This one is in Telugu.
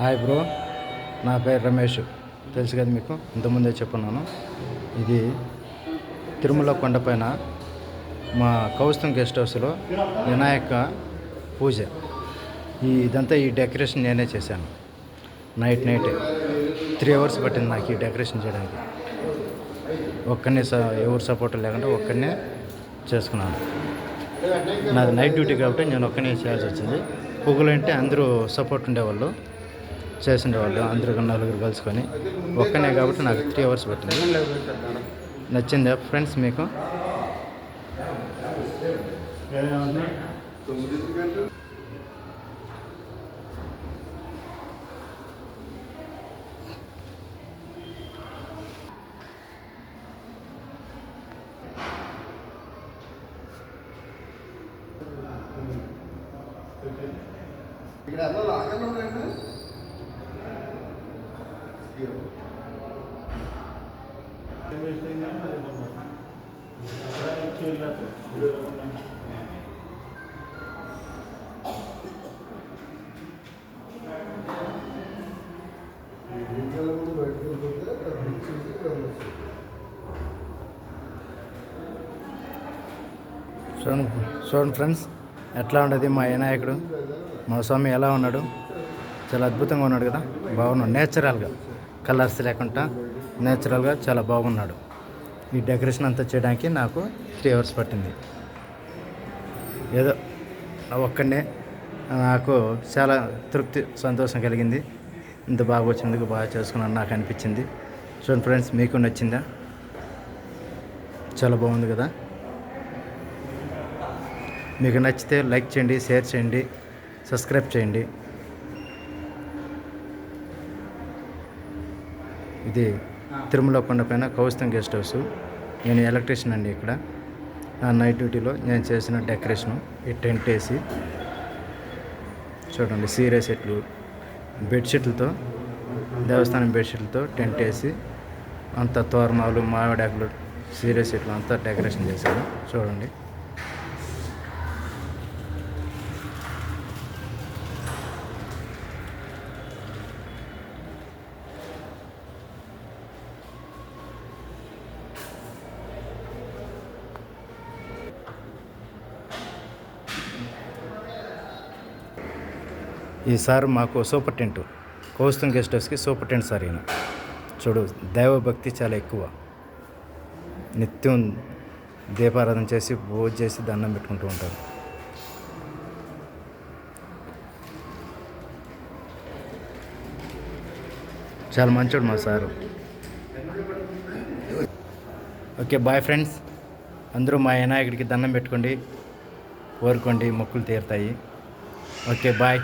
హాయ్ బ్రో నా పేరు రమేష్. తెలుసు కదా మీకు? ఇంతకుముందే చెప్పున్నాను. ఇది తిరుమల కొండపైన మా కౌస్తం గెస్ట్ హౌస్లో వినాయక పూజ. ఈ ఇదంతా ఈ డెకరేషన్ నేనే చేశాను. Night night. త్రీ అవర్స్ పట్టింది నాకు ఈ డెకరేషన్ చేయడానికి. ఒక్కనే స ఎవరు సపోర్ట్ లేకుండా ఒక్కనే చేసుకున్నాను. నాది నైట్ డ్యూటీ కాబట్టి నేను ఒక్కనే చేయాల్సి వచ్చింది. పొగులు అంటే అందరూ సపోర్ట్ ఉండేవాళ్ళు చేసిండేవాళ్ళు అందరూ నలుగురు కలుసుకొని. ఒక్కనే కాబట్టి నాకు త్రీ అవర్స్ పట్టింది. నచ్చిందా ఫ్రెండ్స్ మీకు? ఇక్కడ అలా ఆకలి ఉన్నాయండి చూడండి చూడండి ఫ్రెండ్స్ ఎట్లా ఉండదు మా వినాయకుడు మా స్వామి ఎలా ఉన్నాడు? చాలా అద్భుతంగా ఉన్నాడు కదా? బాగున్నాడు. నేచురల్గా. కలర్స్ లేకుండా నేచురల్గా చాలా బాగున్నాడు. ఈ డెకరేషన్ అంతా చేయడానికి నాకు త్రీ అవర్స్ పట్టింది. ఏదో నా ఒక్కడే నాకు చాలా తృప్తి సంతోషం కలిగింది. ఇంత బాగా వచ్చినందుకు బాగా చేసుకున్నాను నాకు అనిపించింది. చూడండి ఫ్రెండ్స్ మీకు నచ్చిందా? చాలా బాగుంది కదా? మీకు నచ్చితే లైక్ చేయండి షేర్ చేయండి సబ్స్క్రైబ్ చేయండి. ఇది తిరుమల కొండపైన కౌస్తం గెస్ట్ హౌస్. నేను ఎలక్ట్రీషియన్ అండి ఇక్కడ. నా నైట్ డ్యూటీలో నేను చేసిన డెకరేషను ఈ టెంట్ వేసి. చూడండి సీరియా సెట్లు బెడ్షీట్లతో దేవస్థానం బెడ్షీట్లతో టెంట్ వేసి. అంత తోరణాలు మామిడాకులు సీరియా సెట్లు అంతా డెకరేషన్ చేశాను. చూడండి. ఈ సార్ మాకు సూపర్ టెంట్. కోస్తం గెస్ట్ హౌస్కి సూపర్ టెంట్ సార్ ఈయన. చూడు దైవభక్తి చాలా ఎక్కువ. నిత్యం దీపారాధన చేసి పూజ చేసి దండం పెట్టుకుంటూ ఉంటారు. చాలా మంచోడు మా సారు. Okay bye friends. అందరూ మా వినాయకుడికి దండం పెట్టుకోండి. కోరుకోండి మొక్కులు తీరుతాయి. Okay bye.